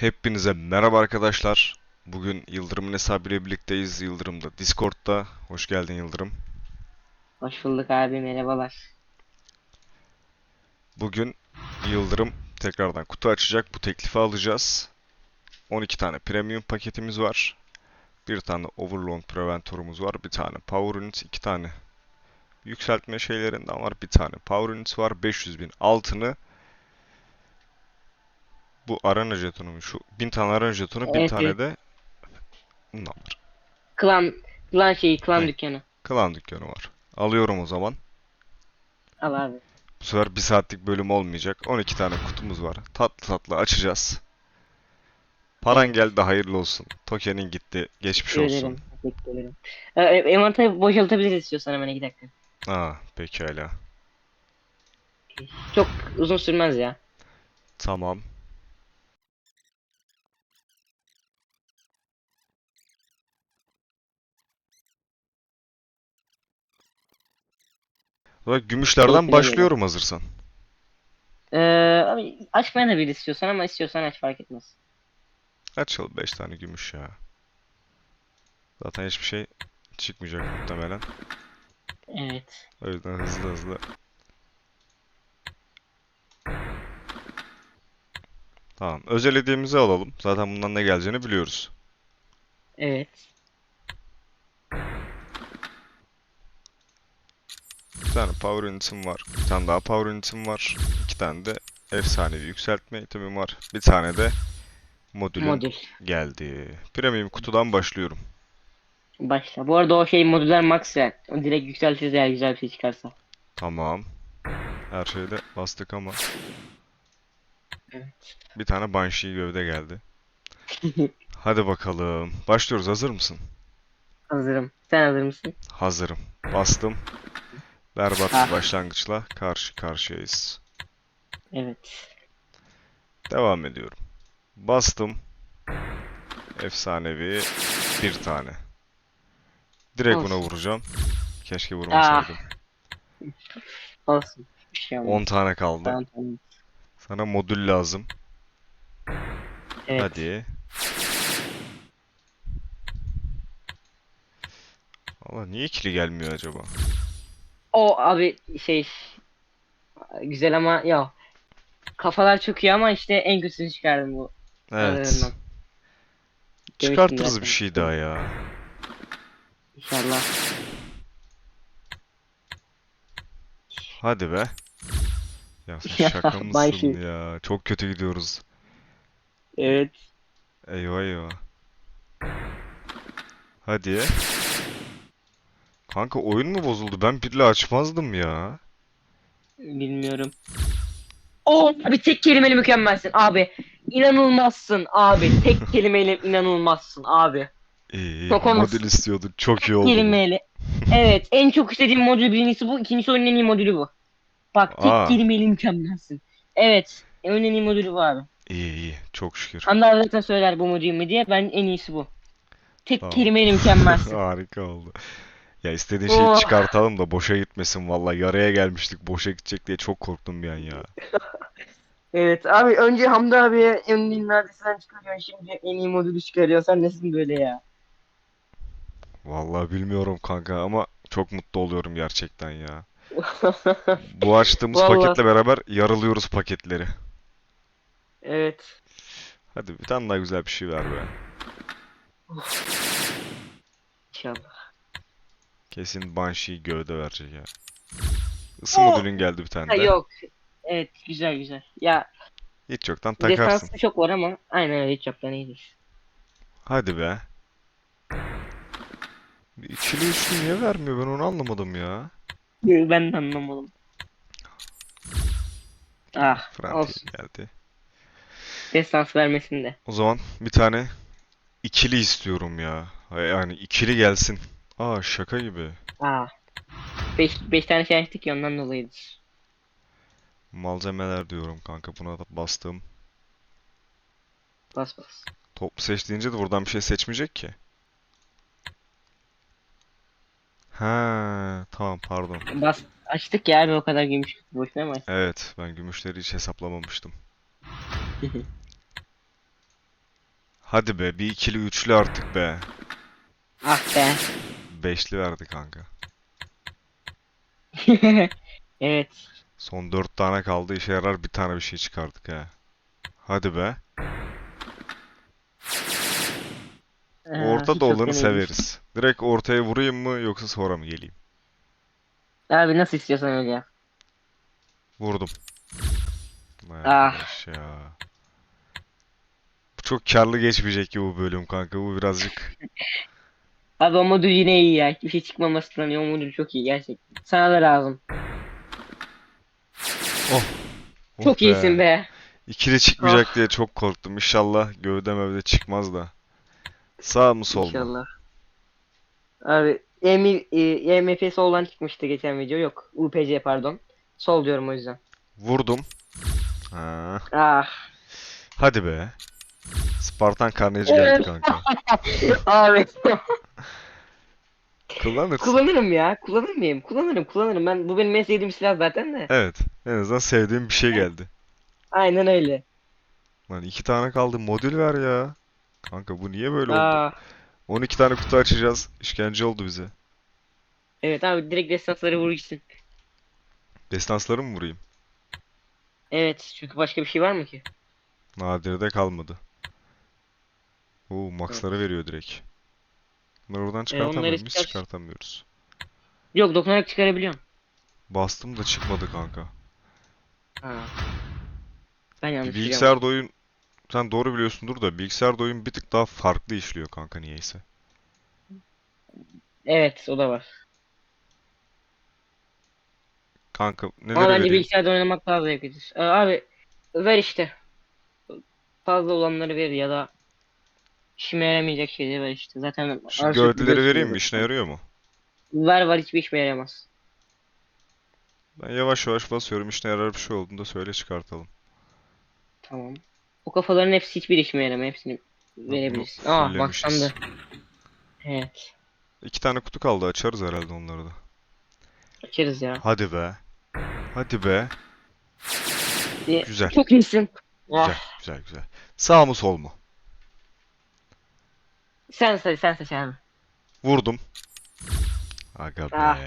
Hepinize merhaba arkadaşlar. Bugün Yıldırım'ın hesabıyla birlikteyiz. Yıldırım da Discord'da. Hoş geldin Yıldırım. Hoş bulduk abi merhabalar. Bugün Yıldırım tekrardan kutu açacak. Bu teklifi alacağız. 12 tane premium paketimiz var. Bir tane Overload Preventor'umuz var. Bir tane Power Unit, iki tane yükseltme şeylerinden var. Bir tane Power Unit var. 500 bin altını bu arena jetonu mu? Şu 1000 tane arena jetonu, 1000 Evet, tane evet. de bundan var. Klan klan şeyi klan Ne? dükkanı. Klan dükkanı var. Alıyorum o zaman. Al abi. Bu sefer bir saatlik bölüm olmayacak. 12 tane kutumuz var. Tatlı tatlı açacağız. Paran geldi hayırlı olsun. Token'in gitti. Geçmiş Teşekkür olsun. ederim. Teşekkür ederim. Ee, e, envanteri boşaltabiliriz istiyorsan hemen iki dakika. Aa, pekala. Çok uzun sürmez ya. Tamam. Bak gümüşlerden başlıyorum hazırsan. Ee, abi açmaya da bir istiyorsan ama istiyorsan aç fark etmez. Açalım 5 tane gümüş ya. Zaten hiçbir şey çıkmayacak muhtemelen. Evet. O yüzden hızlı hızlı. Tamam. Özel hediyemizi alalım. Zaten bundan ne geleceğini biliyoruz. Evet. Bir tane Power Unit'im var. Bir tane daha Power Unit'im var. İki tane de efsanevi yükseltme itemim var. Bir tane de modülüm Modül. geldi. Premium kutudan başlıyorum. Başla. Bu arada o şey modüler max ya. O direkt yükseltiriz eğer güzel bir şey çıkarsa. Tamam. Her şeyde bastık ama. Evet. Bir tane Banshee gövde geldi. Hadi bakalım. Başlıyoruz. Hazır mısın? Hazırım. Sen hazır mısın? Hazırım. Bastım. Berbat Ah. bir başlangıçla karşı karşıyayız. Evet. Devam ediyorum. Bastım. Efsanevi bir tane. Direkt buna Olsun. vuracağım. Keşke vurmasaydım. Olsun. Bir şey olmaz. 10 tane kaldı. Tamam, tamam. Sana modül lazım. Evet. Hadi. Valla niye ikili gelmiyor acaba? O abi şey güzel ama ya kafalar çok iyi ama işte en kötüsünü çıkardım bu. Evet. Çıkartırız bir şey daha ya. İnşallah. Hadi be. Ya sen şaka mısın şimdi- ya? Çok kötü gidiyoruz. Evet. Eyvah eyvah. Hadi. Kanka oyun mu bozuldu? Ben bile açmazdım ya. Bilmiyorum. O abi tek kelimeyle mükemmelsin abi. İnanılmazsın abi. Tek kelimeyle inanılmazsın abi. İyi iyi. Çok. Modül istiyordun. Çok iyi oldu. Kelimeyle. Evet en çok istediğim modül birincisi bu. ikincisi oyunun en iyi modülü bu. Bak tek Aa. kelimeyle mükemmelsin. Evet. Oyunun en iyi modülü bu abi. İyi iyi. Çok şükür. Abi zaten söyler bu modül mü diye. Ben en iyisi bu. Tek Tamam. kelimeyle mükemmelsin. Harika oldu. Ya istediğin şeyi Oh. çıkartalım da boşa gitmesin valla. Yaraya gelmiştik. Boşa gidecek diye çok korktum bir an ya. Evet abi önce Hamdi abiye en iyi neredeyse çıkarıyorsun şimdi en iyi modülü çıkarıyorsun sen nesin böyle ya? Vallahi bilmiyorum kanka ama çok mutlu oluyorum gerçekten ya. Bu açtığımız Vallahi. paketle beraber yarılıyoruz paketleri. evet. Hadi bir tane daha güzel bir şey ver be. İnşallah. Kesin Banshee gövde verecek ya. Isı Oh. modülün geldi bir tane Ha, de. yok. Evet güzel güzel. Ya Hiç yoktan takarsın. destansı çok var ama aynen öyle hiç yoktan iyidir. Hadi be. Bir ikili üçlü niye vermiyor ben onu anlamadım ya. Ben de anlamadım. Ah olsun. geldi. Destans vermesin de. O zaman bir tane ikili istiyorum ya. Yani ikili gelsin. Aa şaka gibi. Ah. 5 5 tane şey açtık ya ondan dolayıdır. Malzemeler diyorum kanka buna da bastım. Bas bas. Top seç deyince de buradan bir şey seçmeyecek ki. Ha, tamam pardon. Bas açtık ya abi o kadar gümüş boşuna mı açtık? Evet ben gümüşleri hiç hesaplamamıştım. Hadi be bir ikili üçlü artık be. Ah be. Beşli verdi kanka. evet. Son dört tane kaldı işe yarar bir tane bir şey çıkardık ha. Hadi be. Aa, Orta da olanı severiz. Direkt ortaya vurayım mı yoksa sonra mı geleyim? Abi nasıl istiyorsan öyle yap. Vurdum. Ah. arkadaş ya. Bu çok karlı geçmeyecek ki bu bölüm kanka. Bu birazcık Abi o modül yine iyi ya. Hiçbir şey çıkmamasından iyi. O modül çok iyi gerçekten. Sana da lazım. Oh Çok iyisin be. İkili çıkmayacak diye çok korktum. İnşallah gövde mevde çıkmaz da. Sağ mı sol mu? İnşallah. Abi EMI, e, EMF soldan çıkmıştı geçen video. Yok. UPC pardon. Sol diyorum o yüzden. Vurdum. Ha. Ah. Hadi be. Spartan karneci geldi kanka. Abi. Kullanırsın. kullanırım ya. Kullanır mıyım? Kullanırım kullanırım. Ben bu benim en sevdiğim silah zaten de. Evet. En azından sevdiğim bir şey geldi. Aynen öyle. Lan iki tane kaldı. Modül ver ya. Kanka bu niye böyle oldu? Aa, 12 tane kutu açacağız. İşkence oldu bize. evet abi direkt destansları vur gitsin. Destansları mı vurayım? Evet çünkü başka bir şey var mı ki? Nadir'de kalmadı. Oo, max'ları veriyor direkt. Bunları oradan çıkartamıyor muyuz? çıkar- Çıkartamıyoruz. Yok dokunarak çıkarabiliyorum. Bastım da çıkmadı kanka. Ha. Ben yanlış. Bilgisayarda oyun sen doğru biliyorsundur da bilgisayarda oyun bir tık daha farklı işliyor kanka niyeyse. Evet o da var. Kanka Ama neleri bence vereyim? bilgisayarda oynamak daha zevklidir. Ee, abi ver işte. Fazla olanları ver ya da işime yaramayacak şeyleri ver işte. Zaten Şu gövdeleri vereyim mi? İşine yarıyor mu? Ver var hiçbir işime yaramaz. Ben yavaş yavaş basıyorum. İşine yarar bir şey olduğunda söyle çıkartalım. Tamam. O kafaların hepsi hiçbir işime yaramıyor. Hepsini verebilirsin. Aa fullemişiz. Evet. İki tane kutu kaldı. Açarız herhalde onları da. Açarız ya. Hadi be. Hadi be. Ee, Güzel. Çok iyisin. Güzel, Ah, güzel, güzel. Sağ mı sol mu? Sen seç, sen seç abi. Vurdum. Aga be. Ah.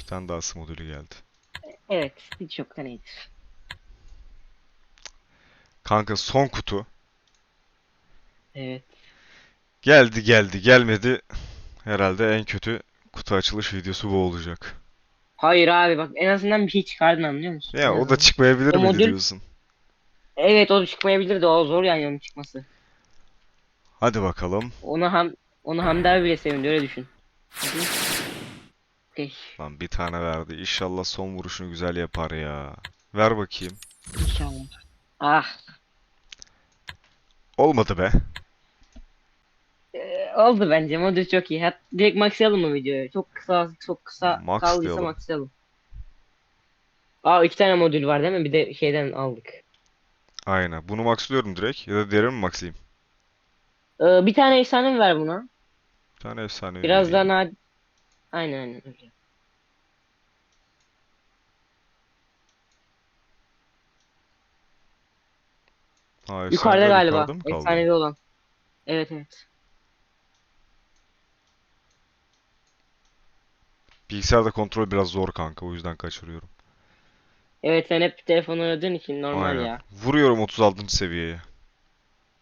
Bir tane daha ısı modülü geldi. Evet, hiç yoktan iyidir. Kanka son kutu. Evet. Geldi geldi gelmedi. Herhalde en kötü kutu açılış videosu bu olacak. Hayır abi bak en azından bir şey çıkardın anlıyor musun? Ya o da çıkmayabilir O mi modül- diyorsun? Evet o çıkmayabilir de o zor yani onun çıkması. Hadi bakalım. Onu ham onu Hamdi abi bile sevindi öyle düşün. Hadi. Okey. Lan bir tane verdi. İnşallah son vuruşunu güzel yapar ya. Ver bakayım. İnşallah. Ah. Olmadı be. Ee, oldu bence modül çok iyi. Hat direkt maxlayalım mı videoyu? Çok kısa çok kısa Max kaldıysa maxlayalım. Aa iki tane modül var değil mi? Bir de şeyden aldık. Aynen. Bunu maxlıyorum direkt. Ya da diğerini mi maxlayayım? Ee, bir tane efsane ver buna? Bir tane efsane Biraz daha nadir. Aynen aynen öyle. Ha, Yukarıda galiba. yukarıda? Efsanevi olan. Evet evet. Bilgisayarda kontrol biraz zor kanka. O yüzden kaçırıyorum. Evet sen hep telefon oynadığın için normal Aynen. ya. Vuruyorum 36. seviyeye.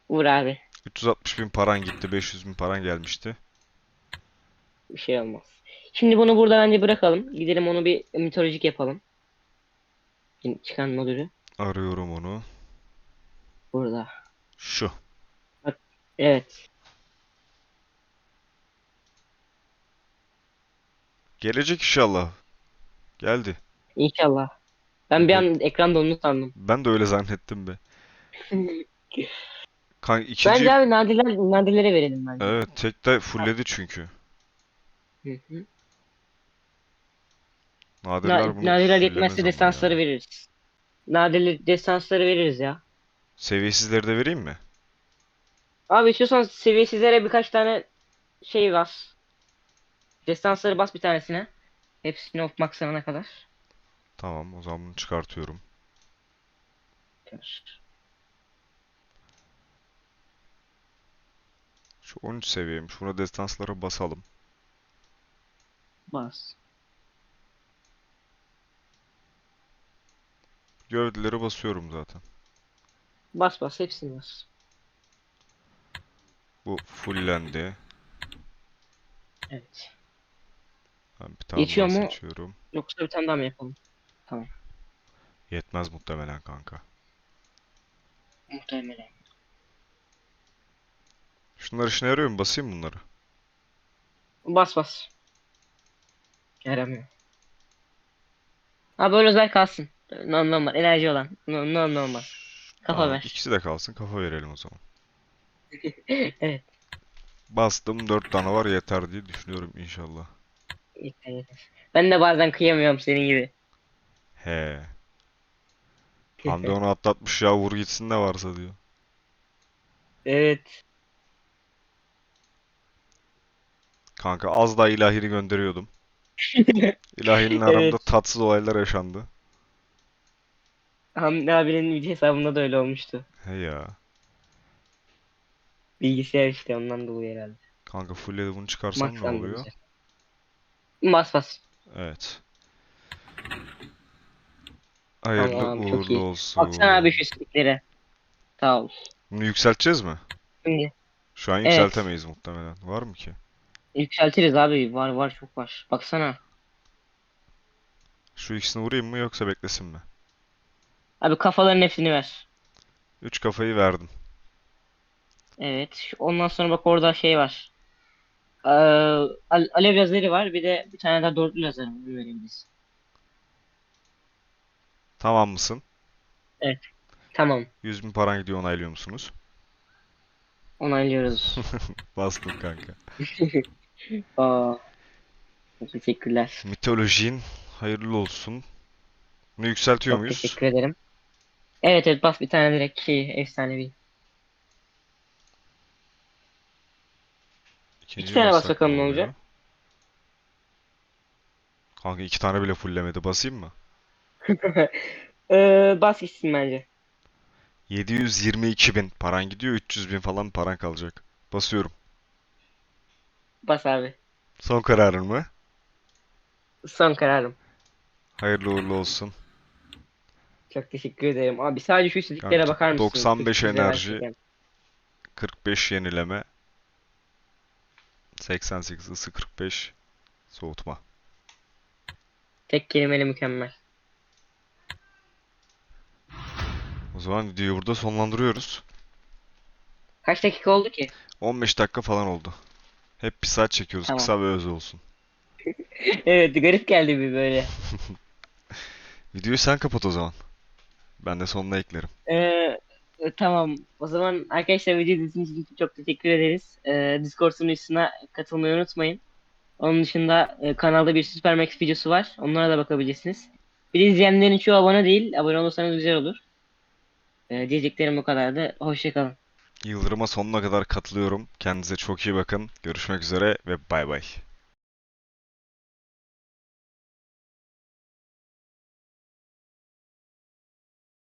Vur abi. 360 bin paran gitti. 500 bin paran gelmişti. Bir şey olmaz. Şimdi bunu burada bence bırakalım. Gidelim onu bir mitolojik yapalım. Şimdi çıkan modülü. Arıyorum onu. Burada. Şu. Evet. Gelecek inşallah. Geldi. İnşallah. Ben bir an ekranda onu sandım. Ben de öyle zannettim be. Kanka ikinci... Bence abi nadirler, nadirlere verelim bence. Evet tek de fullledi çünkü. Hı hı. Nadirler Na bunu nadirler yetmezse destansları ya. veririz. Nadirler destansları veririz ya. Seviyesizleri de vereyim mi? Abi istiyorsan seviyesizlere birkaç tane şey bas. Destansları bas bir tanesine. Hepsini off maxlanana kadar. Tamam o zaman bunu çıkartıyorum. Şu 13 seviyeymiş. Buna destanslara basalım. Bas. Gövdeleri basıyorum zaten. Bas bas hepsini bas. Bu fullendi. Evet. Ben bir tane daha mu? seçiyorum. Yoksa bir tane daha mı yapalım? Yetmez muhtemelen kanka. Muhtemelen. Şunlar işine yarıyor mu? Basayım bunları. Bas bas. Yaramıyor. Ha böyle özel kalsın. No, normal enerji olan. No, no, normal. Kafa Tamam, ver. ikisi de kalsın. Kafa verelim o zaman. evet. Bastım. 4 tane var yeter diye düşünüyorum inşallah. Yeter yeter. Ben de bazen kıyamıyorum senin gibi. He. Hamdi onu atlatmış ya vur gitsin ne varsa diyor. Evet. Kanka az daha ilahini gönderiyordum. İlahinin aramda Evet. tatsız olaylar yaşandı. Hamdi abinin video hesabında da öyle olmuştu. He ya. Bilgisayar işte ondan dolayı herhalde. Kanka fulledi bunu çıkarsam ne oluyor? bilgisayar. Bas bas. Evet. Hayırlı Tamam, çok uğurlu iyi. olsun. Baksana abi şu stiklere. Sağ ol. Bunu yükselteceğiz mi? Şimdi Şu an Evet. yükseltemeyiz muhtemelen. Var mı ki? Yükseltiriz abi. Var var çok var. Baksana. Şu ikisini vurayım mı yoksa beklesin mi? Abi kafaların hepsini ver. 3 kafayı verdim. Evet. Ondan sonra bak orada şey var. Ee, al- alev lazeri var. Bir de bir tane daha dörtlü lazer verebiliriz. Tamam mısın? Tamam. 100 bin paran gidiyor onaylıyor musunuz? Onaylıyoruz. Bastım kanka. Aa. Teşekkürler. Mitolojin hayırlı olsun. Bunu yükseltiyor Çok muyuz? teşekkür ederim. Evet evet bas bir tane direkt şey efsanevi. İkinci İki tane bas bakalım ne oluyor? olacak? Kanka iki tane bile fullemedi. Basayım mı? Ee, bas gitsin bence. 722 bin paran gidiyor. 300 bin falan paran kalacak. Basıyorum. Bas abi. Son kararın mı? Son kararım. Hayırlı uğurlu olsun. Çok teşekkür ederim. Abi sadece şu istatistiklere Kanka, bakar mısın? 95 Çok güzel enerji. gerçekten. 45 yenileme. 88 ısı 45 soğutma. Tek kelimeyle mükemmel. O zaman videoyu burada sonlandırıyoruz. Kaç dakika oldu ki? 15 dakika falan oldu. Hep bir saat çekiyoruz. Tamam. Kısa ve öz olsun. Evet garip geldi bir böyle. Videoyu sen kapat o zaman. Ben de sonuna eklerim. Ee, e, tamam. O zaman arkadaşlar video izlediğiniz için çok teşekkür ederiz. Ee, Discord sunucusuna katılmayı unutmayın. Onun dışında e, kanalda bir Supermax videosu var. Onlara da bakabilirsiniz. Bir de izleyenlerin çoğu abone değil. Abone olursanız güzel olur. Ee, diyeceklerim bu kadardı. Hoşçakalın. Yıldırıma sonuna kadar katılıyorum. Kendinize çok iyi bakın. Görüşmek üzere ve bay bay.